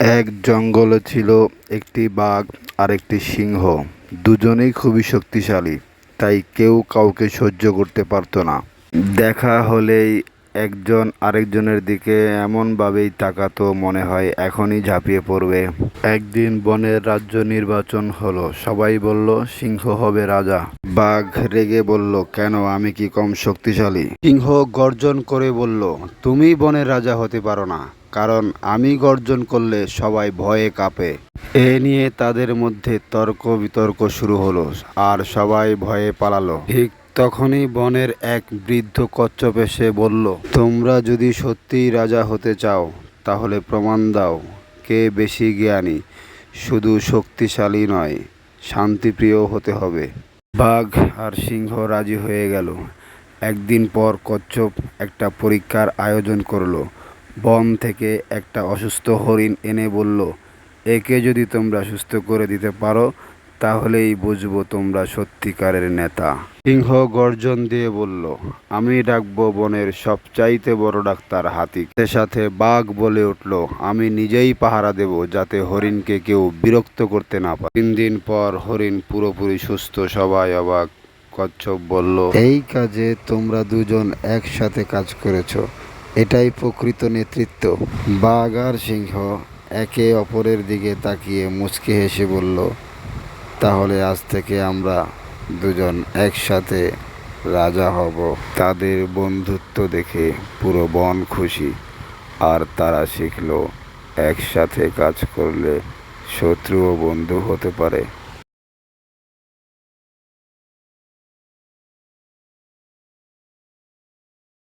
এক জঙ্গলে ছিল একটি বাঘ আর একটি সিংহ। দুজনেই খুবই শক্তিশালী, তাই কেউ কাউকে সহ্য করতে পারতো না। দেখা হলেই একজন আরেকজনের দিকে এমনভাবেই তাকাতো মনে হয় এখনই ঝাঁপিয়ে পড়বে। একদিন বনের রাজ্য নির্বাচন হলো, সবাই বলল, সিংহ হবে রাজা। বাঘ রেগে বলল, কেন, আমি কি কম শক্তিশালী? সিংহ গর্জন করে বলল, তুমি বনের রাজা হতে পারো না। কারণ আমি গর্জন করলে সবাই ভয়ে কাঁপে। এ নিয়ে তাদের মধ্যে তর্ক বিতর্ক শুরু হলো আর সবাই ভয়ে পালালো। ঠিক তখনই বনের এক বৃদ্ধ কচ্ছপ এসে বলল, তোমরা যদি সত্যিই রাজা হতে চাও, তাহলে প্রমাণ দাও কে বেশি জ্ঞানী। শুধু শক্তিশালী নয় শান্তিপ্রিয় হতে হবে বাঘ আর সিংহ রাজি হয়ে গেল। একদিন পর কচ্ছপ একটা পরীক্ষার আয়োজন করল। বন থেকে একটা অসুস্থ হরিণ এনে বলল, একে যদি তোমরা সুস্থ করে দিতে পারো, তাহলেই বুঝব তোমরা সত্যিকারের নেতা। সিংহ গর্জন দিয়ে বলল, আমি ডাকবো বনের সবচাইতে বড় ডাক্তার হাতি সাথে বাঘ বলে উঠল, আমি নিজেই পাহারা দেব যাতে হরিণকে কেউ বিরক্ত করতে না পারে। তিন দিন পর হরিণ পুরোপুরি সুস্থ, সবাই অবাক, কচ্ছপ বলল, এই কাজে তোমরা দুজন একসাথে কাজ করেছ। এটাই প্রকৃত নেতৃত্ব। বাঘ আর সিংহ একে অপরের দিকে তাকিয়ে মুচকি হেসে বলল, তাহলে আজ থেকে আমরা দুজন একসাথে রাজা হব। তাদের বন্ধুত্ব দেখে পুরো বন খুশি। আর তারা শিখল, একসাথে কাজ করলে শত্রু ও বন্ধু হতে পারে।